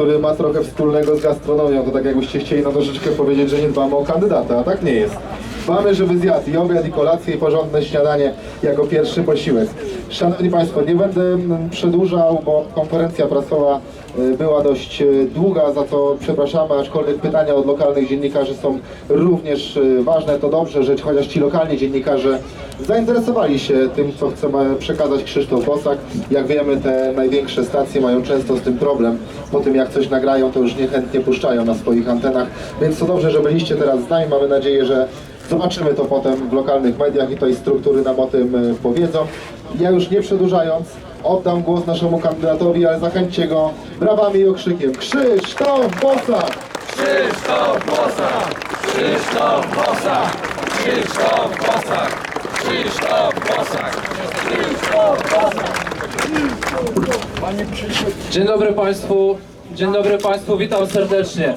który ma trochę wspólnego z gastronomią. To tak jakbyście chcieli na troszeczkę powiedzieć, że nie dbamy o kandydata, a tak nie jest. Dbamy, żeby zjadł i obiad, i kolację, i porządne śniadanie jako pierwszy posiłek. Szanowni Państwo, nie będę przedłużał, bo konferencja prasowa była dość y, długa, za co przepraszamy, aczkolwiek pytania od lokalnych dziennikarzy są również y, ważne. To dobrze, że chociaż ci lokalni dziennikarze zainteresowali się tym, co chcemy przekazać Krzysztof Bosak. Jak wiemy, te największe stacje mają często z tym problem. Po tym, jak coś nagrają, to już niechętnie puszczają na swoich antenach. Więc to dobrze, że byliście teraz z nami. Mamy nadzieję, że zobaczymy to potem w lokalnych mediach i tutaj struktury nam o tym powiedzą. Ja już nie przedłużając, oddam głos naszemu kandydatowi, ale zachęćcie go brawami i okrzykiem. Krzysztof Bosak! Krzysztof Bosak! Krzysztof Bosak! Krzysztof Bosak! Krzysztof Bosak! Krzysztof Bosak! Dzień dobry Państwu, dzień dobry Państwu, witam serdecznie.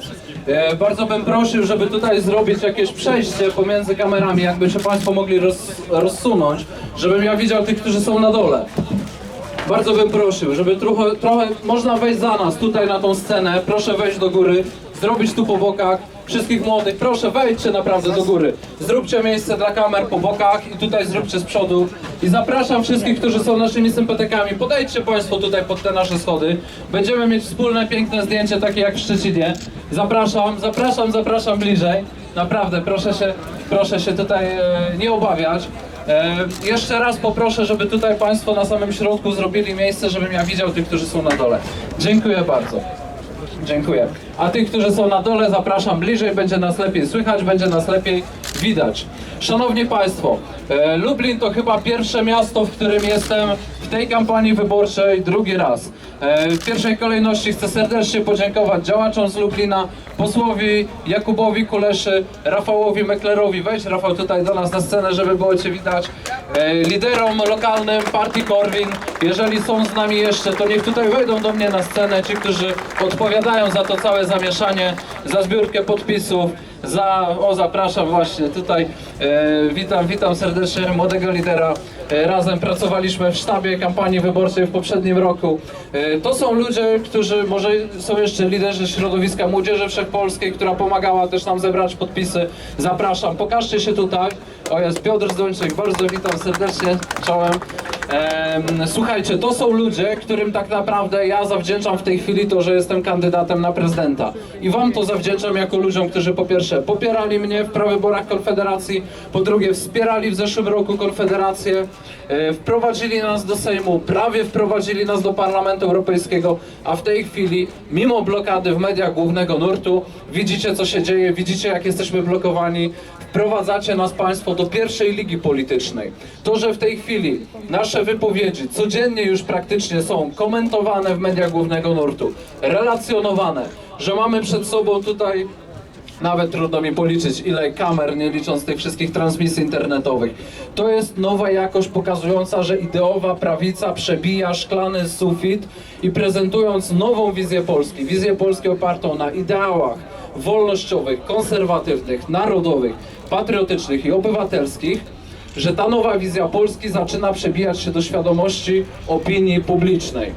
E, bardzo bym prosił, żeby tutaj zrobić jakieś przejście pomiędzy kamerami, jakby się Państwo mogli roz, rozsunąć, żebym ja widział tych, którzy są na dole. Bardzo bym prosił, żeby trochę, trochę można wejść za nas tutaj na tą scenę, proszę wejść do góry, zrobić tu po bokach, wszystkich młodych, proszę wejdźcie naprawdę do góry. Zróbcie miejsce dla kamer po bokach i tutaj zróbcie z przodu. I zapraszam wszystkich, którzy są naszymi sympatykami, podejdźcie Państwo tutaj pod te nasze schody. Będziemy mieć wspólne, piękne zdjęcie, takie jak w Szczecinie. Zapraszam, zapraszam, zapraszam bliżej. Naprawdę, proszę się, proszę się tutaj e, nie obawiać. E, jeszcze raz poproszę, żeby tutaj Państwo na samym środku zrobili miejsce, żebym ja widział tych, którzy są na dole. Dziękuję bardzo. Dziękuję. A tych, którzy są na dole, zapraszam bliżej, będzie nas lepiej słychać, będzie nas lepiej widać. Szanowni Państwo, e, Lublin to chyba pierwsze miasto, w którym jestem tej kampanii wyborczej drugi raz. E, w pierwszej kolejności chcę serdecznie podziękować działaczom z Lublina, posłowi Jakubowi Kuleszy, Rafałowi Meklerowi. Wejdź Rafał tutaj do nas na scenę, żeby było Cię widać. E, liderom lokalnym partii Korwin, jeżeli są z nami jeszcze, to niech tutaj wejdą do mnie na scenę ci, którzy odpowiadają za to całe zamieszanie, za zbiórkę podpisów, za, o zapraszam właśnie tutaj, e, witam, witam serdecznie młodego lidera. E, razem pracowaliśmy w sztabie kampanii wyborczej w poprzednim roku. E, to są ludzie, którzy może są jeszcze liderzy środowiska Młodzieży Wszechpolskiej, która pomagała też nam zebrać podpisy. Zapraszam, pokażcie się tutaj. O jest Piotr Zdończyk, bardzo witam serdecznie, czołem. Słuchajcie, to są ludzie, którym tak naprawdę ja zawdzięczam w tej chwili to, że jestem kandydatem na prezydenta. I wam to zawdzięczam jako ludziom, którzy po pierwsze popierali mnie w prawyborach Konfederacji, po drugie wspierali w zeszłym roku Konfederację, e, wprowadzili nas do Sejmu, prawie wprowadzili nas do Parlamentu Europejskiego, a w tej chwili, mimo blokady w mediach głównego nurtu, widzicie co się dzieje, widzicie jak jesteśmy blokowani, wprowadzacie nas Państwo do pierwszej ligi politycznej. To, że w tej chwili nasze wypowiedzi codziennie już praktycznie są komentowane w mediach głównego nurtu, relacjonowane, że mamy przed sobą tutaj nawet trudno mi policzyć, ile kamer, nie licząc tych wszystkich transmisji internetowych. To jest nowa jakość pokazująca, że ideowa prawica przebija szklany sufit i prezentując nową wizję Polski, wizję Polski opartą na ideałach wolnościowych, konserwatywnych, narodowych, patriotycznych i obywatelskich, że ta nowa wizja Polski zaczyna przebijać się do świadomości opinii publicznej.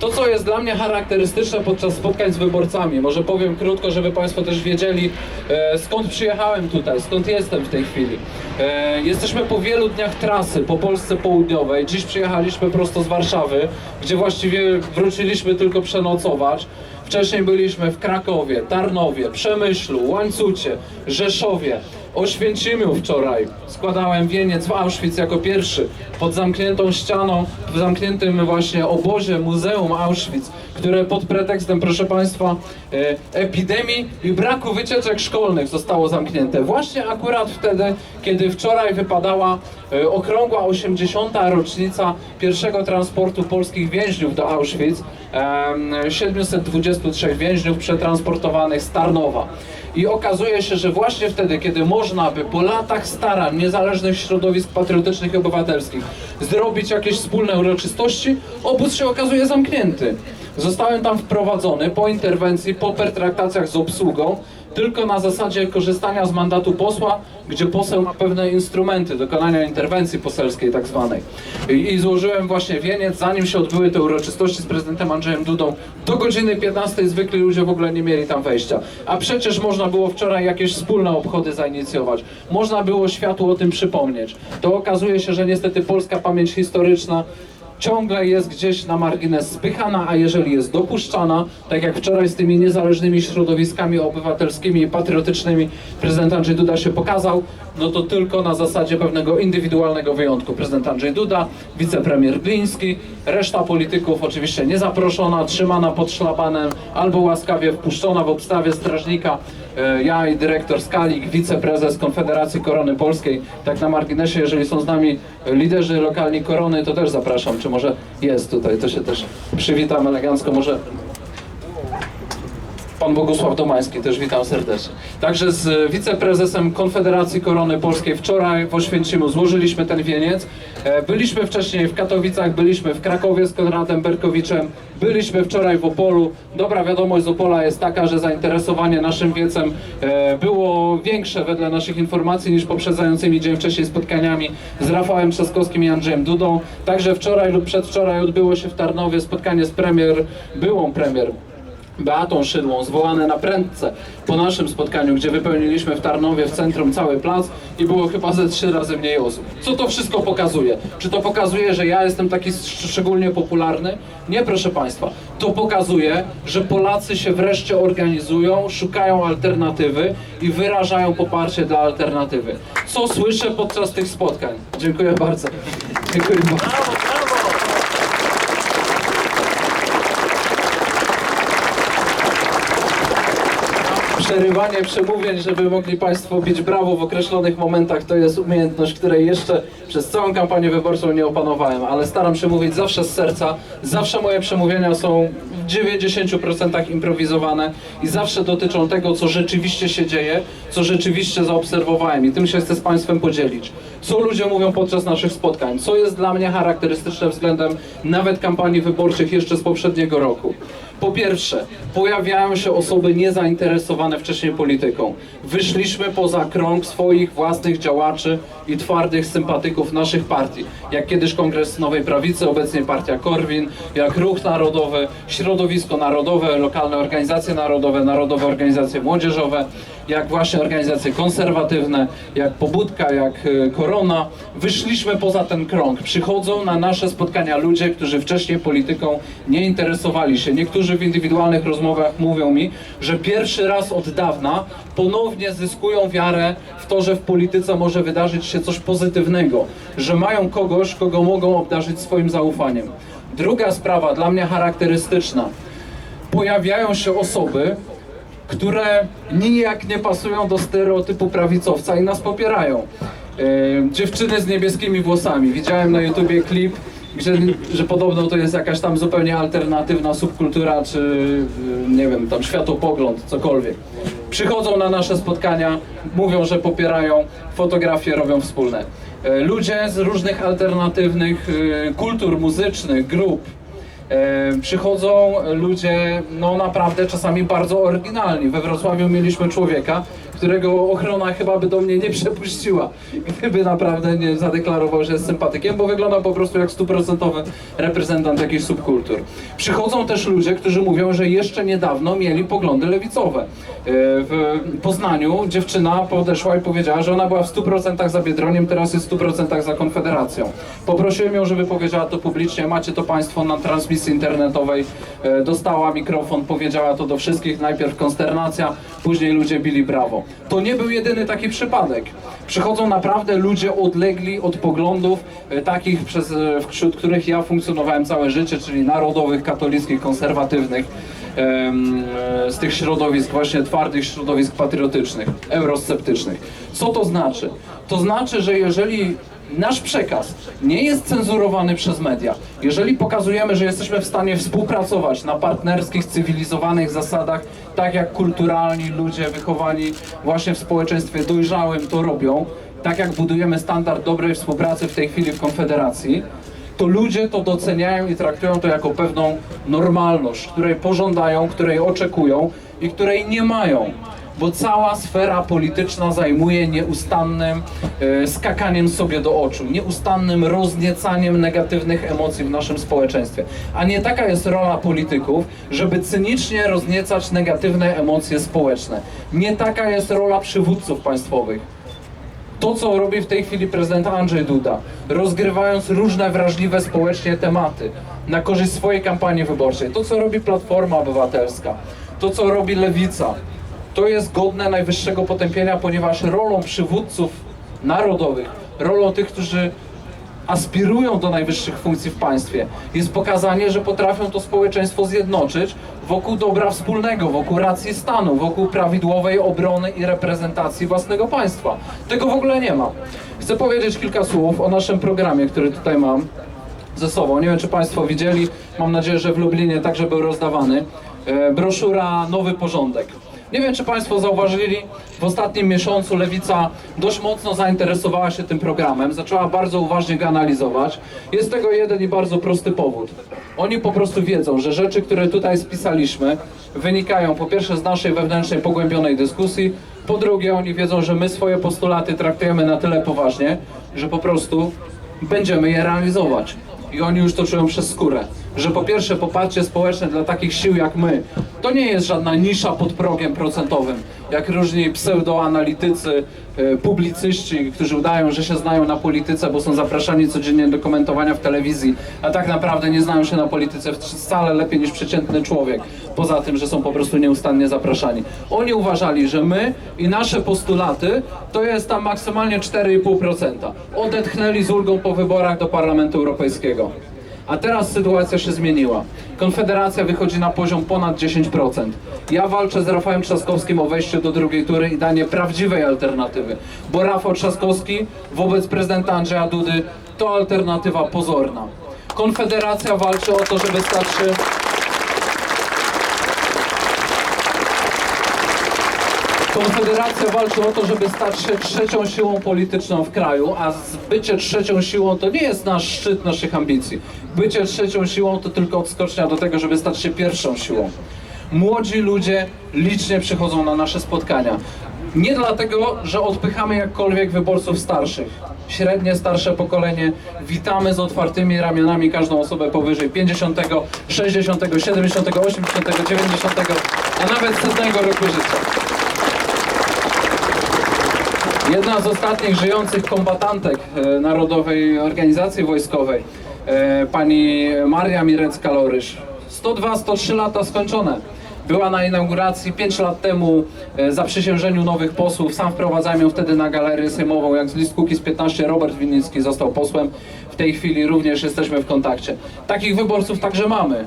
To, co jest dla mnie charakterystyczne podczas spotkań z wyborcami, może powiem krótko, żeby Państwo też wiedzieli, e, skąd przyjechałem tutaj, skąd jestem w tej chwili. E, jesteśmy po wielu dniach trasy po Polsce Południowej. Dziś przyjechaliśmy prosto z Warszawy, gdzie właściwie wróciliśmy tylko przenocować. Wcześniej byliśmy w Krakowie, Tarnowie, Przemyślu, Łańcucie, Rzeszowie, Oświęcimiu wczoraj. Składałem wieniec w Auschwitz jako pierwszy, pod zamkniętą ścianą, w zamkniętym właśnie obozie Muzeum Auschwitz, które pod pretekstem, proszę Państwa, e, epidemii i braku wycieczek szkolnych zostało zamknięte. Właśnie akurat wtedy, kiedy wczoraj wypadała okrągła 80. rocznica pierwszego transportu polskich więźniów do Auschwitz. Em, 723 więźniów przetransportowanych z Tarnowa. I okazuje się, że właśnie wtedy, kiedy można by po latach starań niezależnych środowisk patriotycznych i obywatelskich zrobić jakieś wspólne uroczystości, obóz się okazuje zamknięty. Zostałem tam wprowadzony po interwencji, po pertraktacjach z obsługą. Tylko na zasadzie korzystania z mandatu posła, gdzie poseł ma pewne instrumenty dokonania interwencji poselskiej tak zwanej. I, złożyłem właśnie wieniec, zanim się odbyły te uroczystości z prezydentem Andrzejem Dudą, do godziny 15 zwykli ludzie w ogóle nie mieli tam wejścia. A przecież można było wczoraj jakieś wspólne obchody zainicjować. Można było światu o tym przypomnieć. To okazuje się, że niestety polska pamięć historyczna ciągle jest gdzieś na margines spychana, a jeżeli jest dopuszczana, tak jak wczoraj z tymi niezależnymi środowiskami obywatelskimi i patriotycznymi prezydent Andrzej Duda się pokazał, no to tylko na zasadzie pewnego indywidualnego wyjątku. Prezydent Andrzej Duda, wicepremier Gliński, reszta polityków oczywiście niezaproszona, trzymana pod szlabanem albo łaskawie wpuszczona w obstawie strażnika. E, Ja i dyrektor Skalik, wiceprezes Konfederacji Korony Polskiej. Tak na marginesie, jeżeli są z nami liderzy lokalni Korony, to też zapraszam. Czy może jest tutaj, to się też przywitam elegancko. Może Pan Bogusław Domański, też witam serdecznie. Także z wiceprezesem Konfederacji Korony Polskiej wczoraj w Oświęcimiu złożyliśmy ten wieniec. E, Byliśmy wcześniej w Katowicach, byliśmy w Krakowie z Konradem Berkowiczem, byliśmy wczoraj w Opolu. Dobra wiadomość z Opola jest taka, że zainteresowanie naszym wiecem e, było większe wedle naszych informacji niż poprzedzającymi dzień wcześniej spotkaniami z Rafałem Trzaskowskim i Andrzejem Dudą. Także wczoraj lub przedwczoraj odbyło się w Tarnowie spotkanie z premier, byłą premier Beatą Szydłą, zwołane na prędce po naszym spotkaniu, gdzie wypełniliśmy w Tarnowie, w centrum cały plac i było chyba ze trzy razy mniej osób. Co to wszystko pokazuje? Czy to pokazuje, że ja jestem taki sz- szczególnie popularny? Nie, proszę Państwa. To pokazuje, że Polacy się wreszcie organizują, szukają alternatywy i wyrażają poparcie dla alternatywy. Co słyszę podczas tych spotkań? Dziękuję bardzo. Dziękuję bardzo. Przerywanie przemówień, żeby mogli Państwo bić brawo w określonych momentach, to jest umiejętność, której jeszcze przez całą kampanię wyborczą nie opanowałem, ale staram się mówić zawsze z serca. Zawsze moje przemówienia są 90% improwizowane i zawsze dotyczą tego, co rzeczywiście się dzieje, co rzeczywiście zaobserwowałem i tym się chcę z Państwem podzielić. Co ludzie mówią podczas naszych spotkań, co jest dla mnie charakterystyczne względem nawet kampanii wyborczych jeszcze z poprzedniego roku. Po pierwsze, pojawiają się osoby niezainteresowane wcześniej polityką. Wyszliśmy poza krąg swoich własnych działaczy i twardych sympatyków naszych partii. Jak kiedyś Kongres Nowej Prawicy, obecnie Partia Korwin, jak Ruch Narodowy, Środowisko Narodowe, lokalne organizacje narodowe, narodowe organizacje młodzieżowe, jak właśnie organizacje konserwatywne, jak Pobudka, jak e, Korona. Wyszliśmy poza ten krąg. Przychodzą na nasze spotkania ludzie, którzy wcześniej polityką nie interesowali się. Niektórzy w indywidualnych rozmowach mówią mi, że pierwszy raz od dawna ponownie zyskują wiarę w to, że w polityce może wydarzyć się coś pozytywnego, że mają kogoś, kogo mogą obdarzyć swoim zaufaniem. Druga sprawa, dla mnie charakterystyczna. Pojawiają się osoby, które nijak nie pasują do stereotypu prawicowca i nas popierają. E, dziewczyny z niebieskimi włosami. Widziałem na YouTubie klip, gdzie, że podobno to jest jakaś tam zupełnie alternatywna subkultura, czy e, nie wiem, tam światopogląd, cokolwiek. Przychodzą na nasze spotkania, mówią, że popierają, fotografie robią wspólne. E, ludzie z różnych alternatywnych e, kultur muzycznych, grup, E, przychodzą ludzie, no naprawdę czasami bardzo oryginalni. We Wrocławiu mieliśmy człowieka, którego ochrona chyba by do mnie nie przepuściła, gdyby naprawdę nie zadeklarował, że jest sympatykiem, bo wygląda po prostu jak stuprocentowy reprezentant jakichś subkultur. Przychodzą też ludzie, którzy mówią, że jeszcze niedawno mieli poglądy lewicowe. E, W Poznaniu dziewczyna podeszła i powiedziała, że ona była w 100% za Biedroniem, teraz jest w 100% za Konfederacją. Poprosiłem ją, żeby powiedziała to publicznie, macie to Państwo na transmisji internetowej. E, Dostała mikrofon, powiedziała to do wszystkich, najpierw konsternacja, później ludzie bili brawo. To nie był jedyny taki przypadek. Przychodzą naprawdę ludzie odlegli od poglądów e, takich, przez, e, wśród których ja funkcjonowałem całe życie, czyli narodowych, katolickich, konserwatywnych e, z tych środowisk, właśnie twardych środowisk patriotycznych, eurosceptycznych. Co to znaczy? To znaczy, że jeżeli nasz przekaz nie jest cenzurowany przez media, jeżeli pokazujemy, że jesteśmy w stanie współpracować na partnerskich, cywilizowanych zasadach, tak jak kulturalni ludzie wychowani właśnie w społeczeństwie dojrzałym to robią, tak jak budujemy standard dobrej współpracy w tej chwili w Konfederacji, to ludzie to doceniają i traktują to jako pewną normalność, której pożądają, której oczekują i której nie mają bo cała sfera polityczna zajmuje nieustannym e, skakaniem sobie do oczu, nieustannym rozniecaniem negatywnych emocji w naszym społeczeństwie. A nie taka jest rola polityków, żeby cynicznie rozniecać negatywne emocje społeczne. Nie taka jest rola przywódców państwowych to, co robi w tej chwili prezydent Andrzej Duda, rozgrywając różne wrażliwe społecznie tematy na korzyść swojej kampanii wyborczej, to, co robi Platforma Obywatelska, to, co robi Lewica, to jest godne najwyższego potępienia, ponieważ rolą przywódców narodowych, rolą tych, którzy aspirują do najwyższych funkcji w państwie, jest pokazanie, że potrafią to społeczeństwo zjednoczyć wokół dobra wspólnego, wokół racji stanu, wokół prawidłowej obrony i reprezentacji własnego państwa. Tego w ogóle nie ma. Chcę powiedzieć kilka słów o naszym programie, który tutaj mam ze sobą. Nie wiem, czy Państwo widzieli, mam nadzieję, że w Lublinie także był rozdawany. E, broszura Nowy Porządek. Nie wiem, czy Państwo zauważyli, w ostatnim miesiącu Lewica dość mocno zainteresowała się tym programem, zaczęła bardzo uważnie go analizować. Jest tego jeden i bardzo prosty powód. Oni po prostu wiedzą, że rzeczy, które tutaj spisaliśmy, wynikają po pierwsze z naszej wewnętrznej, pogłębionej dyskusji, po drugie oni wiedzą, że my swoje postulaty traktujemy na tyle poważnie, że po prostu będziemy je realizować. I oni już to czują przez skórę. Że po pierwsze poparcie społeczne dla takich sił jak my, to nie jest żadna nisza pod progiem procentowym, jak różni pseudoanalitycy, e, publicyści, którzy udają, że się znają na polityce, bo są zapraszani codziennie do komentowania w telewizji, a tak naprawdę nie znają się na polityce wcale lepiej niż przeciętny człowiek, poza tym, że są po prostu nieustannie zapraszani. Oni uważali, że my i nasze postulaty to jest tam maksymalnie 4,5%. Odetchnęli z ulgą po wyborach do Parlamentu Europejskiego. A teraz sytuacja się zmieniła. Konfederacja wychodzi na poziom ponad 10%. Ja walczę z Rafałem Trzaskowskim o wejście do drugiej tury i danie prawdziwej alternatywy. Bo Rafał Trzaskowski wobec prezydenta Andrzeja Dudy to alternatywa pozorna. Konfederacja walczy o to, żeby stać się Konfederacja walczy o to, żeby stać się trzecią siłą polityczną w kraju, a bycie trzecią siłą to nie jest nasz szczyt naszych ambicji. Bycie trzecią siłą to tylko odskocznia do tego, żeby stać się pierwszą siłą. Młodzi ludzie licznie przychodzą na nasze spotkania. Nie dlatego, że odpychamy jakkolwiek wyborców starszych. Średnie, starsze pokolenie witamy z otwartymi ramionami każdą osobę powyżej 50, 60, 70, 80, 90, a nawet setnego roku życia. Jedna z ostatnich żyjących kombatantek e, Narodowej Organizacji Wojskowej, e, pani Maria Mirecka-Lorysz. 102-103 lata skończone. Była na inauguracji 5 lat temu e, zaprzysiężeniu nowych posłów. Sam wprowadzałem ją wtedy na galerię sejmową, jak z list z 15 Robert Winnicki został posłem. W tej chwili również jesteśmy w kontakcie. Takich wyborców także mamy.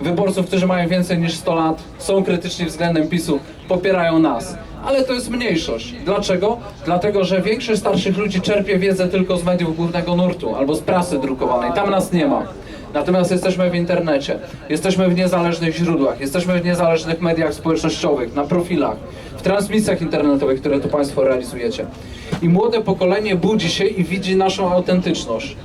Wyborców, którzy mają więcej niż 100 lat, są krytyczni względem PiSu, popierają nas ale to jest mniejszość. Dlaczego? Dlatego, że większość starszych ludzi czerpie wiedzę tylko z mediów głównego nurtu albo z prasy drukowanej. Tam nas nie ma. Natomiast jesteśmy w internecie, jesteśmy w niezależnych źródłach, jesteśmy w niezależnych mediach społecznościowych, na profilach, w transmisjach internetowych, które tu Państwo realizujecie. I młode pokolenie budzi się i widzi naszą autentyczność.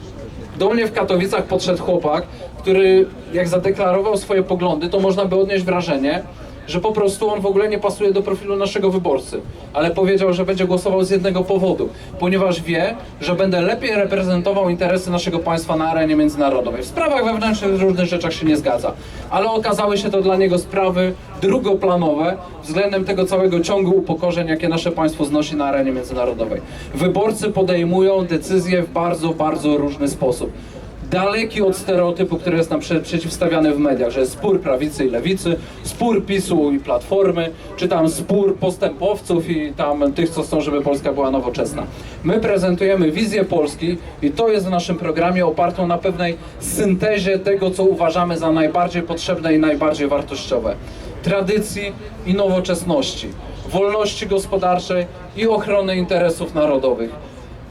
Do mnie w Katowicach podszedł chłopak, który jak zadeklarował swoje poglądy, to można by odnieść wrażenie, że po prostu on w ogóle nie pasuje do profilu naszego wyborcy. Ale powiedział, że będzie głosował z jednego powodu, ponieważ wie, że będę lepiej reprezentował interesy naszego państwa na arenie międzynarodowej. W sprawach wewnętrznych w różnych rzeczach się nie zgadza, ale okazały się to dla niego sprawy drugoplanowe względem tego całego ciągu upokorzeń, jakie nasze państwo znosi na arenie międzynarodowej. Wyborcy podejmują decyzje w bardzo, bardzo różny sposób daleki od stereotypu, który jest nam prze, przeciwstawiany w mediach, że jest spór prawicy i lewicy, spór PiSu i Platformy, czy tam spór postępowców i tam tych, co chcą, żeby Polska była nowoczesna. My prezentujemy wizję Polski i to jest w naszym programie opartą na pewnej syntezie tego, co uważamy za najbardziej potrzebne i najbardziej wartościowe. Tradycji i nowoczesności, wolności gospodarczej i ochrony interesów narodowych,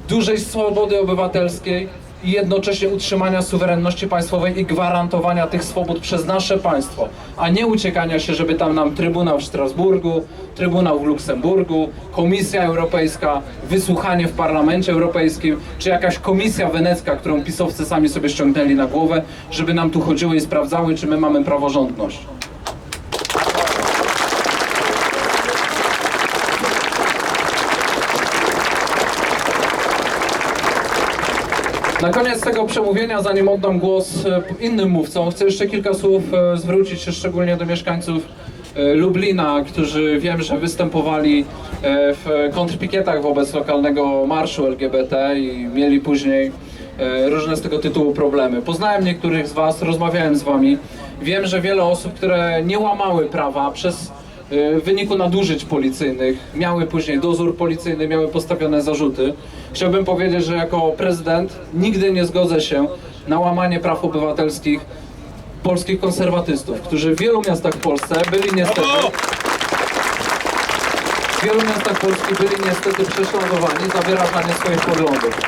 dużej swobody obywatelskiej i jednocześnie utrzymania suwerenności państwowej i gwarantowania tych swobód przez nasze państwo, a nie uciekania się, żeby tam nam Trybunał w Strasburgu, Trybunał w Luksemburgu, Komisja Europejska, wysłuchanie w Parlamencie Europejskim, czy jakaś Komisja Wenecka, którą pisowcy sami sobie ściągnęli na głowę, żeby nam tu chodziły i sprawdzały, czy my mamy praworządność. Na koniec tego przemówienia, zanim oddam głos e, innym mówcom, chcę jeszcze kilka słów e, zwrócić się szczególnie do mieszkańców e, Lublina, którzy wiem, że występowali w kontrpikietach wobec lokalnego marszu LGBT i mieli później różne z tego tytułu problemy. Poznałem niektórych z Was, rozmawiałem z Wami. Wiem, że wiele osób, które nie łamały prawa przez w wyniku nadużyć policyjnych miały później dozór policyjny, miały postawione zarzuty. Chciałbym powiedzieć, że jako prezydent nigdy nie zgodzę się na łamanie praw obywatelskich polskich konserwatystów, którzy w wielu miastach w Polsce byli niestety w wielu miastach Polski byli niestety prześladowani za wyrażanie swoich poglądów.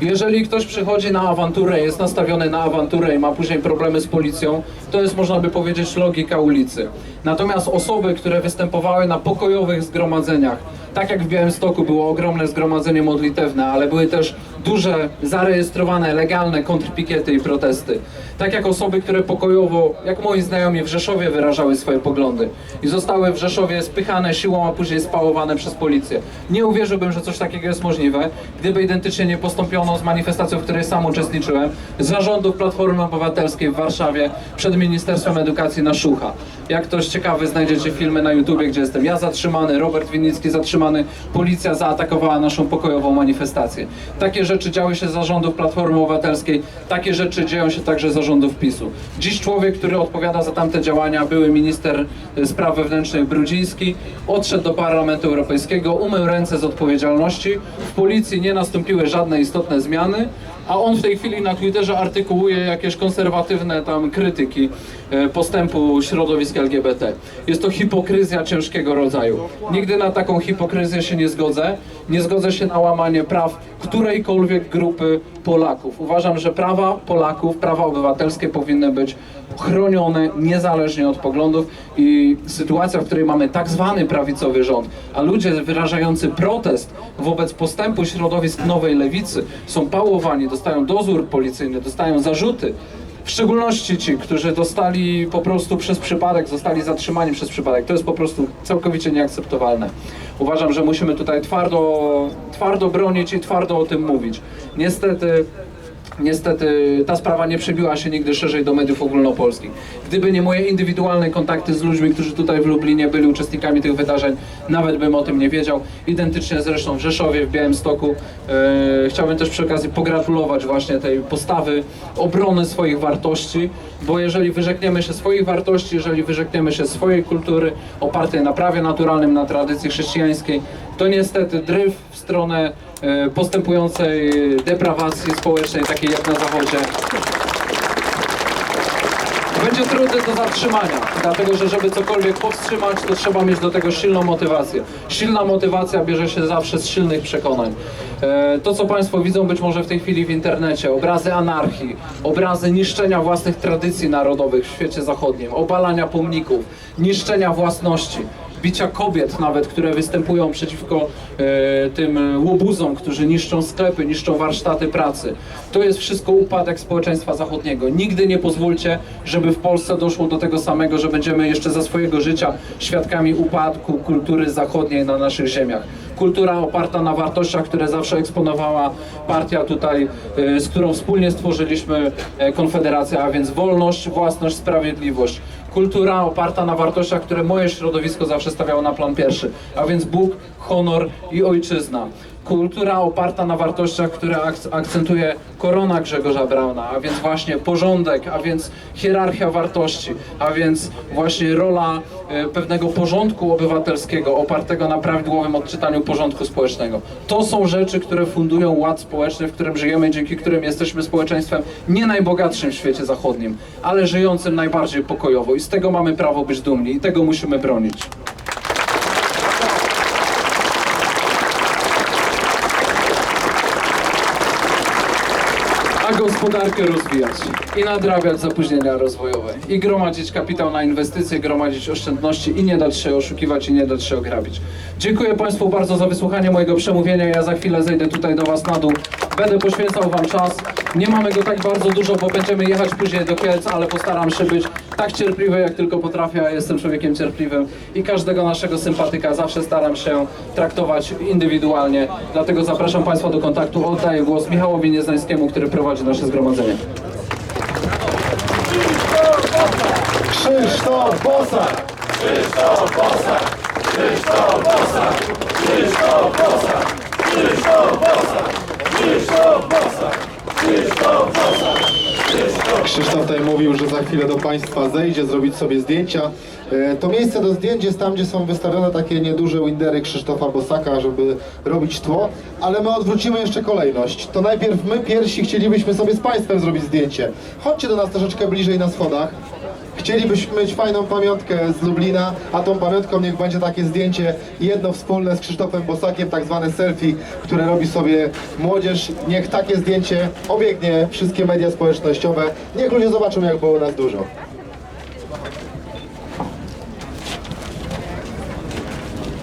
Jeżeli ktoś przychodzi na awanturę, jest nastawiony na awanturę i ma później problemy z policją, to jest można by powiedzieć logika ulicy. Natomiast osoby, które występowały na pokojowych zgromadzeniach, tak jak w Białymstoku było ogromne zgromadzenie modlitewne, ale były też duże, zarejestrowane, legalne kontrpikiety i protesty. Tak jak osoby, które pokojowo, jak moi znajomi w Rzeszowie wyrażały swoje poglądy i zostały w Rzeszowie spychane siłą, a później spałowane przez policję. Nie uwierzyłbym, że coś takiego jest możliwe, gdyby identycznie nie postąpiono z manifestacją, w której sam uczestniczyłem, z zarządów Platformy Obywatelskiej w Warszawie przed Ministerstwem Edukacji na Szucha. Jak ktoś ciekawy, znajdziecie filmy na YouTubie, gdzie jestem ja zatrzymany, Robert Winnicki zatrzymany, policja zaatakowała naszą pokojową manifestację. Takie rzeczy działy się z zarządów Platformy Obywatelskiej, takie rzeczy dzieją się także z zarządów PiSu. Dziś człowiek, który odpowiada za tamte działania, były minister e, spraw wewnętrznych Brudziński, odszedł do Parlamentu Europejskiego, umył ręce z odpowiedzialności, w policji nie nastąpiły żadne istotne zmiany, a on w tej chwili na Twitterze artykułuje jakieś konserwatywne tam krytyki e, postępu środowisk LGBT. Jest to hipokryzja ciężkiego rodzaju. Nigdy na taką hipokryzję się nie zgodzę. Nie zgodzę się na łamanie praw którejkolwiek grupy Polaków. Uważam, że prawa Polaków, prawa obywatelskie powinny być chronione niezależnie od poglądów i sytuacja, w której mamy tak zwany prawicowy rząd, a ludzie wyrażający protest wobec postępu środowisk nowej lewicy są pałowani, dostają dozór policyjny, dostają zarzuty. W szczególności ci, którzy dostali po prostu przez przypadek, zostali zatrzymani przez przypadek. To jest po prostu całkowicie nieakceptowalne. Uważam, że musimy tutaj twardo, twardo bronić i twardo o tym mówić. Niestety Niestety ta sprawa nie przebiła się nigdy szerzej do mediów ogólnopolskich. Gdyby nie moje indywidualne kontakty z ludźmi, którzy tutaj w Lublinie byli uczestnikami tych wydarzeń, nawet bym o tym nie wiedział. Identycznie zresztą w Rzeszowie, w Białymstoku. E, chciałbym też przy okazji pogratulować właśnie tej postawy obrony swoich wartości, bo jeżeli wyrzekniemy się swoich wartości, jeżeli wyrzekniemy się swojej kultury opartej na prawie naturalnym, na tradycji chrześcijańskiej, to niestety dryf w stronę postępującej deprawacji społecznej, takiej jak na Zachodzie, będzie trudny do zatrzymania, dlatego że żeby cokolwiek powstrzymać, to trzeba mieć do tego silną motywację. Silna motywacja bierze się zawsze z silnych przekonań. E, To, co Państwo widzą być może w tej chwili w internecie, obrazy anarchii, obrazy niszczenia własnych tradycji narodowych w świecie zachodnim, obalania pomników, niszczenia własności, bicia kobiet nawet, które występują przeciwko e, tym łobuzom, którzy niszczą sklepy, niszczą warsztaty pracy. To jest wszystko upadek społeczeństwa zachodniego. Nigdy nie pozwólcie, żeby w Polsce doszło do tego samego, że będziemy jeszcze za swojego życia świadkami upadku kultury zachodniej na naszych ziemiach. Kultura oparta na wartościach, które zawsze eksponowała partia tutaj, e, z którą wspólnie stworzyliśmy e, Konfederację, a więc wolność, własność, sprawiedliwość kultura oparta na wartościach, które moje środowisko zawsze stawiało na plan pierwszy, a więc Bóg, honor i ojczyzna. Kultura oparta na wartościach, które ak- akcentuje korona Grzegorza Brauna, a więc właśnie porządek, a więc hierarchia wartości, a więc właśnie rola e, pewnego porządku obywatelskiego opartego na prawidłowym odczytaniu porządku społecznego. To są rzeczy, które fundują ład społeczny, w którym żyjemy, dzięki którym jesteśmy społeczeństwem nie najbogatszym w świecie zachodnim, ale żyjącym najbardziej pokojowo i z tego mamy prawo być dumni i tego musimy bronić. a gospodarkę rozwijać i nadrabiać zapóźnienia rozwojowe i gromadzić kapitał na inwestycje, gromadzić oszczędności i nie dać się oszukiwać i nie dać się ograbić. Dziękuję Państwu bardzo za wysłuchanie mojego przemówienia. Ja za chwilę zejdę tutaj do Was na dół. Będę poświęcał Wam czas. Nie mamy go tak bardzo dużo, bo będziemy jechać później do Kielc, ale postaram się być tak cierpliwy, jak tylko potrafię. Ja jestem człowiekiem cierpliwym i każdego naszego sympatyka zawsze staram się traktować indywidualnie. Dlatego zapraszam Państwa do kontaktu. Oddaję głos Michałowi Nieznańskiemu, który prowadzi nasze zgromadzenie. Krzysztof Bosak! Krzysztof tutaj mówił, że za chwilę do Państwa zejdzie, zrobić sobie zdjęcia. E, To miejsce do zdjęć jest tam, gdzie są wystawione takie nieduże windery Krzysztofa Bosaka, żeby robić tło, ale my odwrócimy jeszcze kolejność. To najpierw my pierwsi chcielibyśmy sobie z Państwem zrobić zdjęcie. Chodźcie do nas troszeczkę bliżej na schodach. Chcielibyśmy mieć fajną pamiątkę z Lublina, a tą pamiątką niech będzie takie zdjęcie jedno wspólne z Krzysztofem Bosakiem, tak zwane selfie, które robi sobie młodzież. Niech takie zdjęcie obiegnie wszystkie media społecznościowe. Niech ludzie zobaczą, jak było nas dużo.